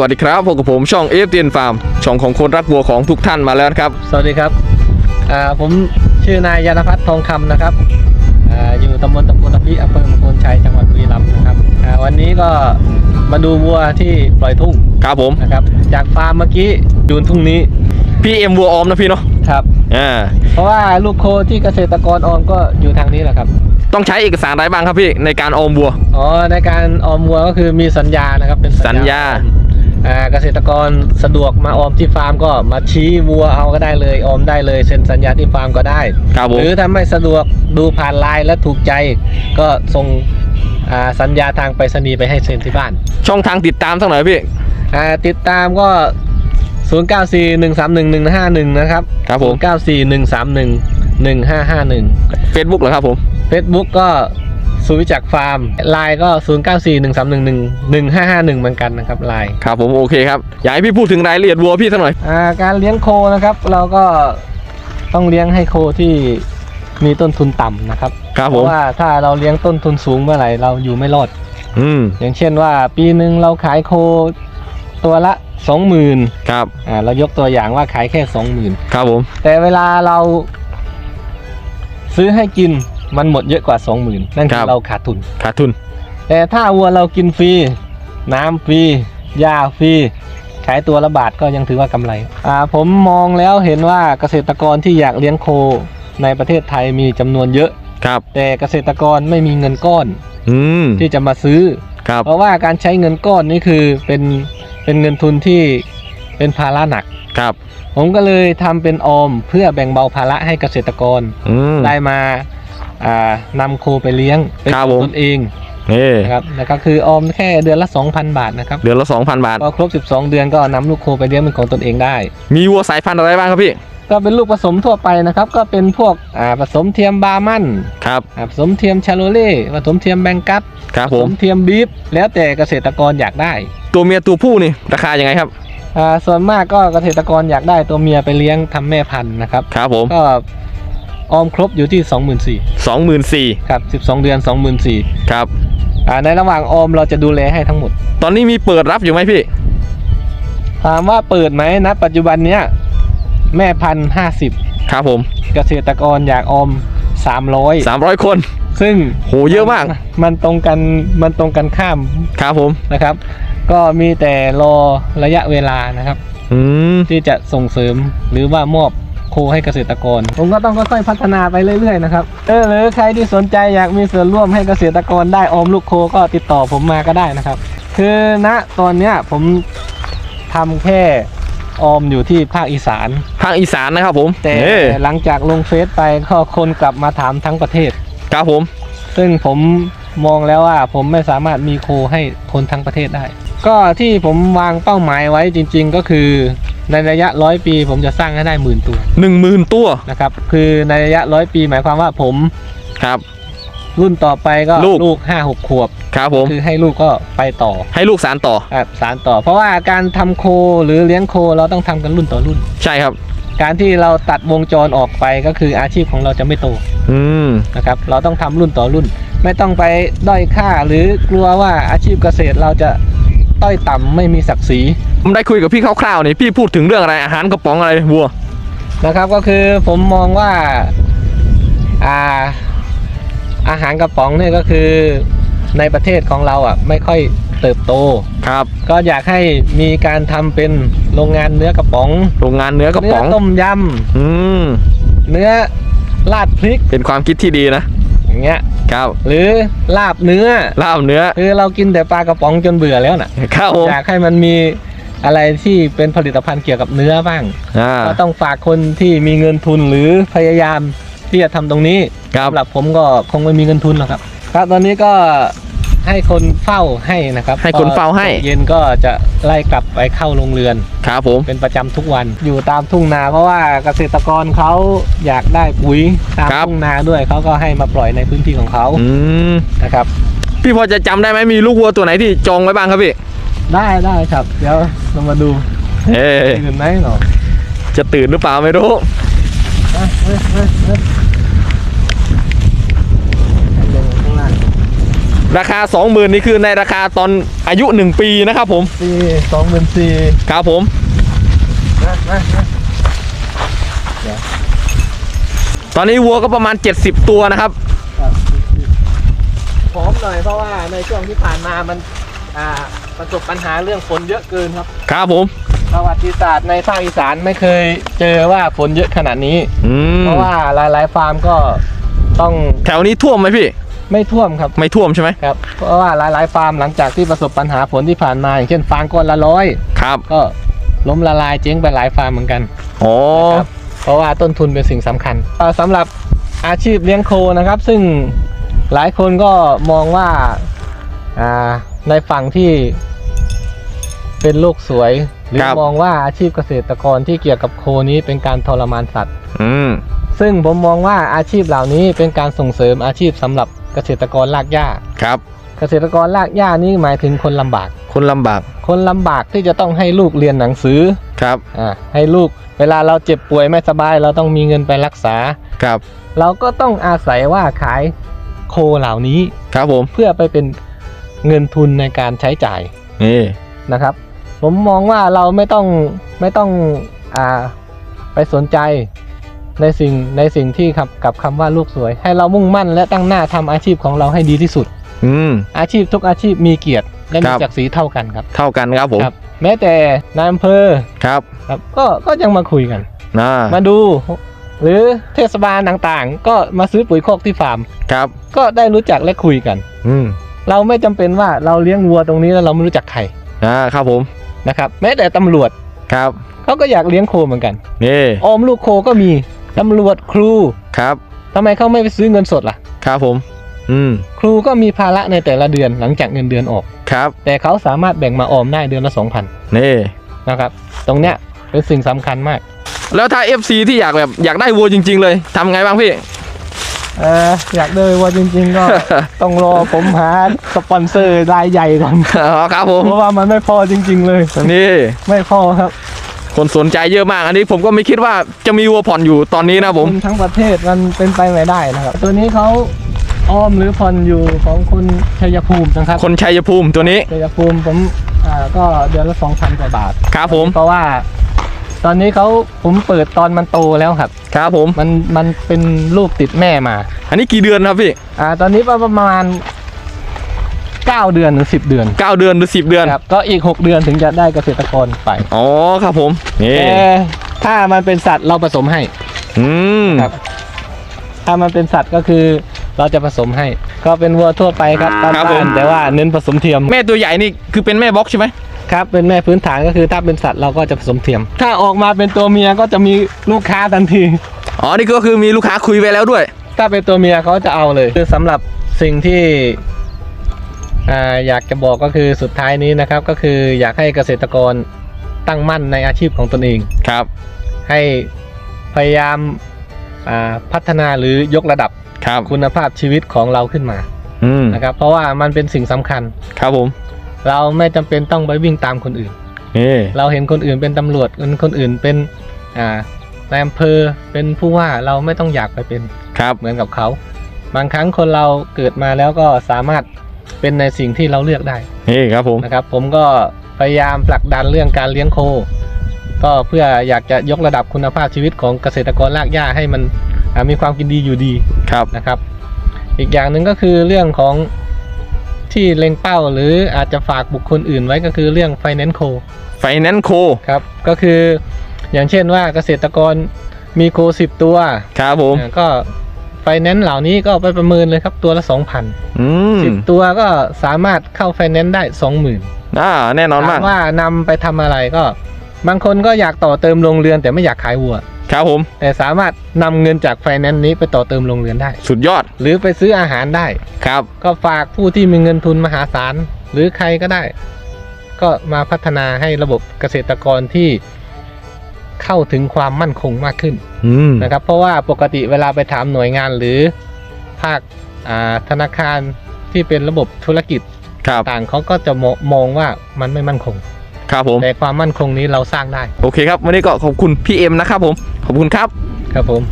สวัสดีครับพบกับผมช่องเอฟเตียนฟาร์มช่องของคนรักวัวของทุกท่านมาแล้วนะครับ สวัสดีครับอ่าผมชื่อนายยานพัฒน์ทองคำนะครับอาอยู่ตำบลตำบลอภิอำเภอมงคลชัยจังหวัดบุรีรัมย์นะครับอ่าวันนี้ก็มาดูวัวที่ปล่อยทุ่งครับผมนะครับ จากฟาร์มเมื่อกี้ดูนทุ่งนี้พี่เอ็มวัวออมนะพี่เนาะครับอ่าเพราะว่าลูกโคที่เกษตรกรออมก็อยู่ทางนี้แหละครับ ต้องใช้เอกสารอะไรบ้างครับพี่ในการออมวัวอ๋อในการออมวัวก็คือมีสัญญานะครับเป็นสัญญาอ่า เกษตรกรสะดวกมาออมที่ฟาร์มก็มาชี้วัวเอาก็ได้เลยออมได้เลยเซ็นสัญญาที่ฟาร์มก็ได้ครับผมหรือถ้าไม่สะดวกดูผ่านไลน์และถูกใจก็ส่งอ่าสัญญาทางไปรษณีย์ไปให้เซ็นที่บ้าน ช่องทางติดตามสักหน่อยพี่อ่าติดตามก็ 0941311151 นะครับครับผม0941311551 Facebook เหรอครับผม Facebook ก็ สุวิจักรฟาร์มไลน์ก็ 0941311151เหมือนกันนะครับไลน์ครับผมโอเคครับ อยากให้พี่พูดถึงรายละเอียดวัวพี่สักหน่อย อ่าการเลี้ยงโคนะครับ เราก็ต้องเลี้ยงให้โคที่มีต้นทุนต่ำนะครับ ครับเพผมราะว่าถ้าเราเลี้ยงต้นทุนสูงเมื่อไหร่เราอยู่ไม่รอด อืมอย่างเช่นว่าปีหนึ่งเราขายโคตัวละสองหมื่นครับอ่าเรายกตัวอย่างว่าขายแค่สองหมื่นครับผมแต่เวลาเราซื้อให้กิน มันหมดเยอะกว่าสองหมื่นนั่นคือเราขาดทุน ขาดทุน แต่ถ้าวัวเรากินฟรี น้ำฟรียาฟรีขายตัวละบาทก็ยังถือว่ากำไรอ่าผมมองแล้วเห็นว่าเกษตรกรที่อยากเลี้ยงโคในประเทศไทยมีจำนวนเยอะ ครับ แต่เกษตรกรไม่มีเงินก้อนอืม ที่จะมาซื้อ ครับ เพราะว่าการใช้เงินก้อนนี่คือเป็นเป็นเงินทุนที่เป็นภาระหนัก ครับ ผมก็เลยทำเป็นออมเพื่อแบ่งเบาภาระให้เกษตรกร อืม ได้มา อ่านำโคไปเลี้ยงเป็นครับขผองมตนเองนี่นะครับแล้วก็คือออมแค่เดือนละ 2,000 บาทนะครับเดือนละ 2,000 บาท พอครบ 12 เดือนก็นำลูกโคไปเลี้ยงเป็นของตนเองได้ มีวัวสายพันธุ์อะไรบ้างครับพี่ ก็เป็นลูกผสมทั่วไปนะครับ ก็เป็นพวกอ่าผสมเทียมบาร์มันครับ อ่าผสมเทียมชาโลเล่ผสมเทียมแบงกัสครับผผสมมเทียมบีฟแล้วแต่เกษตรกรอยากได้ตัวเมียตัวผู้นี่ราคายังไงครับ อ่าส่วนมากก็เกษตรกรอยากได้ตัวเมียไปเลี้ยงทำแม่พันธุ์นะครับ ครับผม ก็ ออมครบอยู่ที่ 24,000 24,000ครับ 12 เดือน 24,000ครับอ่าในระหว่างออมเราจะดูแลให้ทั้งหมด ตอนนี้มีเปิดรับอยู่ไหมพี่ ถามว่าเปิดไหมนะ ปัจจุบันเนี้ยแม่พันห้าสิบครับผม เกษตรกรอยากออม 300 300 คน ซึ่งโหเยอะมาก มันตรงกันมันตรงกันข้ามครับผมนะครับ ก็มีแต่รอระยะเวลานะครับอืมที่จะส่งเสริมหรือว่ามอบ โคให้เกษตรกร ผมก็ต้องค่อยๆพัฒนาไปเรื่อยๆนะครับเออหรือใครที่สนใจอยากมีส่วนร่วมให้เกษตรกรได้ออมลูกโคก็ติดต่อผมมาก็ได้นะครับ คือณตอนเนี้ยผมทำแค่ออมอยู่ที่ภาคอีสาน ภาคอีสานนะครับผมแต่เอ้ยหลังจากลงเฟซไปก็คนกลับมาถามทั้งประเทศ ครับผม ซึ่งผมมองแล้วว่าผมไม่สามารถมีโคให้คนทั้งประเทศได้ ก็ที่ผมวางเป้าหมายไว้จริง ๆ ก็คือ ในระยะร้อยปี ผมจะสร้างให้ได้หมื่นตัวหนึ่งหมื่นตัวนะครับ คือในระยะร้อยปีหมายความว่าผมครับ รุ่นต่อไปก็ลูกลูกห้าหกขวบครับผมคือให้ลูกก็ไปต่อ ให้ลูกสารต่ออะสารต่อ เพราะว่าการทำโคหรือเลี้ยงโคเราต้องทำกันรุ่นต่อรุ่น ใช่ครับ การที่เราตัดวงจรออกไปก็คืออาชีพของเราจะไม่โตอืมนะครับ เราต้องทำรุ่นต่อรุ่น ไม่ต้องไปด้อยค่าหรือกลัวว่าอาชีพเกษตรเราจะต้อยต่ำไม่มีศักดิ์ศรี ผมได้คุยกับพี่คร่าวๆนี่พี่พูดถึงเรื่องอะไรอาหารกระป๋องอะไรวัวนะครับก็คือผมมองว่าอ่าอาหารกระป๋องเนี่ยก็คือในประเทศของเราอะไม่ค่อยเติบโตครับ ก็อยากให้มีการทำเป็นโรงงานเนื้อกระป๋อง โรงงานเนื้อกระเนื้ป๋อองต้มยอืมำเนื้อลาดพริกเป็นความคิดที่ดีนะอย่างเงี้ยครับหรือลาบเนื้อลาบเนื้อคือเรากินแต่ปลากระป๋องจนเบื่อแล้วน่ะครับผมอยากให้มันมี อะไรที่เป็นผลิตภัณฑ์เกี่ยวกับเนื้อบ้างอ่า ก็ต้องฝากคนที่มีเงินทุนหรือพยายามที่จะทำตรงนี้ครับ สำหรับผมก็คงไม่มีเงินทุนหรอกครับ ครับตอนนี้ก็ให้คนเฝ้าให้นะครับให้คนเฝ้าให้ พอเย็นก็จะไล่กลับไปเข้าโรงเรือน ครับผม เป็นประจำทุกวันอยู่ตามทุ่งนาเพราะว่าเกษตรกรเขาอยากได้ปุ๋ยตามทุ่งนาด้วยเขาก็ให้มาปล่อยในพื้นที่ของเขาอืมนะครับ พี่พอจะจำได้ไหมมีลูกวัวตัวไหนที่จองไว้บ้างครับพี่ ได้ได้ครับ เดี๋ยวเรามาดูเอ้ยตื่นไหมหรอจะตื่นหรือเปล่าไม่รู้อะเฮ้ยเฮ้ยเฮ้ยลงข้างล่างราคา 20,000นี่คือในราคาตอนอายุ 1 ปีนะครับผมปีสองหมื่นสี่ครับผมนะนะนะตอนนี้วัวก็ประมาณ 70 ตัวนะครับพร้อมหน่อยเพราะว่าในช่วงที่ผ่านมามันอ่า ประสบปัญหาเรื่องฝนเยอะเกินครับ ครับผม ประวัติศาสตร์ในภาคอีสานไม่เคยเจอว่าฝนเยอะขนาดนี้ อืมเพราะว่าหลายๆฟาร์มก็ต้องแถวนี้ท่วมไหมพี่ ไม่ท่วมครับ ไม่ท่วมใช่ไหมครับ เพราะว่าหลายๆฟาร์มหลังจากที่ประสบปัญหาฝนที่ผ่านมาอย่างเช่นฟาร์มก้อนละร้อย ครับ ก็ล้มละลายเจ๊งไปหลายฟาร์มเหมือนกันอ๋อนะครับเพราะว่าต้นทุนเป็นสิ่งสำคัญเอ่อสำหรับอาชีพเลี้ยงโคนะครับ ซึ่งหลายคนก็มองว่าอ่า ในฝั่งที่เป็นโลกสวย หรือครับ มองว่าอาชีพเกษตรกรที่เกี่ยวกับโคนี้เป็นการทรมานสัตว์ อืม ซึ่งผมมองว่าอาชีพเหล่านี้เป็นการส่งเสริมอาชีพสำหรับเกษตรกรรากหญ้า ครับ เกษตรกรรากหญ้านี่หมายถึงคนลำบาก คนลำบาก คนลำบากที่จะต้องให้ลูกเรียนหนังสือครับ อ่าให้ลูกเวลาเราเจ็บป่วยไม่สบาย เราต้องมีเงินไปรักษา ครับ เราก็ต้องอาศัยว่าขายโคเหล่านี้ ครับผม เพื่อไปเป็น เงินทุนในการใช้จ่ายนี่นะครับ ผมมองว่าเราไม่ต้องไม่ต้องอ่าไปสนใจในสิ่งในสิ่งที่ครับกับคำว่าลูกสวย ให้เรามุ่งมั่นและตั้งหน้าทำอาชีพของเราให้ดีที่สุด อืม อาชีพทุกอาชีพมีเกียรติและคมีรับ ศักดิ์ศรีเท่ากันครับ เท่ากันครับผมครับ แม้แต่นายอำเภอครับครับก็ก็ยังมาคุยกันน่ามาดู หรือเทศบาลต่างๆ ก็มาซื้อปุ๋ยคอกที่ฟาร์ม ครับ ก็ได้รู้จักและคุยกัน อืม เราไม่จำเป็นว่าเราเลี้ยงวัวตรงนี้แล้วเราไม่รู้จักใครอ่าครับผมนะครับแม้แต่ตำรวจครับเขาก็อยากเลี้ยงโคเหมือนกันนี่ออมลูกโคก็มีตำรวจครูครับทำไมเขาไม่ไปซื้อเงินสดล่ะ ครับผม อืม ครูก็มีภาระในแต่ละเดือนหลังจากเงินเดือนออก ครับ แต่เขาสามารถแบ่งมาออมได้เดือนละ2,000นี่นะครับ ตรงเนี้ยเป็นสิ่งสำคัญมาก แล้วถ้า FC ที่อยากแบบอยากได้วัวจริง ๆ เลยทำไงบ้างพี่ เอออยากได้วัวจริง ๆ ก็ ต้องรอผมหาสปอนเซอร์รายใหญ่ก่อนอ๋อครับผมเพราะว่ามันไม่พอจริง ๆ เลยนี่ไม่พอครับ คนสนใจเยอะมาก อันนี้ผมก็ไม่คิดว่าจะมีวัวผ่อนอยู่ตอนนี้นะผมคนทั้งประเทศมันเป็นไปไม่ได้นะครับ ตัวนี้เขาอ้อมหรือผ่อนอยู่ของคนชัยภูมินะครับ คนชัยภูมิตัวนี้ชัยภูมิผมอ่าก็เดือนละสองพันกว่าบาท ครับผมเพราะว่า ตอนนี้เขาผมเปิดตอนมันโตแล้วครับ ครับผม มันมันเป็นลูกติดแม่มา อันนี้กี่เดือนครับพี่ อ่า ตอนนี้ประมาณเก้าเดือนหรือสิบเดือนเก้าเดือนหรือสิบเดือนครับก็อีกหกเดือนถึงจะได้เกษตรกรไป อ๋อครับผมนี่แต่ถ้ามันเป็นสัตว์เราผสมให้ อืมครับ ถ้ามันเป็นสัตว์ก็คือเราจะผสมให้ ก็เป็นวัวทั่วไปครับตามครับบ้าผมนแต่ว่าเน้นผสมเทียม แม่ตัวใหญ่นี่คือเป็นแม่บล็อกใช่ไหม ครับเป็นแม่พื้นฐานก็คือถ้าเป็นสัตว์เราก็จะผสมเทียม ถ้าออกมาเป็นตัวเมียก็จะมีลูกค้าทันที อ๋อ นี่ก็คือมีลูกค้าคุยไปแล้วด้วย ถ้าเป็นตัวเมียเขาจะเอาเลยคือสำหรับสิ่งที่อ่าอยากจะบอกก็คือสุดท้ายนี้นะครับ ก็คืออยากให้เกษตรกรตั้งมั่นในอาชีพของตนเองครับ ให้พยายามอ่าพัฒนาหรือยกระดับครับคุณภาพชีวิตของเราขึ้นมาอืมนะครับเพราะว่ามันเป็นสิ่งสำคัญครับผม เราไม่จำเป็นต้องไปวิ่งตามคนอื่น นี่ เราเห็นคนอื่นเป็นตำรวจคนคนอื่นเป็นอ่านายอำเภอเป็นผู้ว่าเราไม่ต้องอยากไปเป็นครับ เหมือนกับเขา บางครั้งคนเราเกิดมาแล้วก็สามารถเป็นในสิ่งที่เราเลือกได้นี่ครับผม นะครับ ผมก็พยายามผลักดันเรื่องการเลี้ยงโค ก็เพื่ออยากจะยกระดับคุณภาพชีวิตของเกษตรกรรากหญ้าให้มันอ่ามีความกินดีอยู่ดีครับ นะครับ อีกอย่างหนึ่งก็คือเรื่องของ ที่เล็งเป้าหรืออาจจะฝากบุคคลอื่นไว้ก็คือเรื่อง finance co ไฟแนนซ์โคครับ ก็คืออย่างเช่นว่าเกษตรกรมีโคสิบตัวครับผม อ่าก็ไฟแนนซ์เหล่านี้ก็ไปประเมินเลยครับตัวละ 2,000 อืมสิบตัวก็สามารถเข้าไฟแนนซ์ได้ 20,000 อ่าแน่นอนมากถามว่านำไปทำอะไรก็ บางคนก็อยากต่อเติมโรงเรือนแต่ไม่อยากขายวัว ครับผม แต่สามารถนำเงินจากไฟแนนซ์นี้ไปต่อเติมโรงเรือนได้ สุดยอดหรือไปซื้ออาหารได้ ครับ ก็ฝากผู้ที่มีเงินทุนมหาศาล หรือใครก็ได้ ก็มาพัฒนาให้ระบบเกษตรกรที่เข้าถึงความมั่นคงมากขึ้นอืมนะครับ เพราะว่าปกติเวลาไปถามหน่วยงานหรือภาคอ่าธนาคารที่เป็นระบบธุรกิจครับ ต่างเขาก็จะมองมองว่ามันไม่มั่นคง ครับผม แต่ความมั่นคงนี้เราสร้างได้ โอเคครับ วันนี้ก็ขอบคุณพี่เอ็มนะครับผม ขอบคุณครับ ครับผม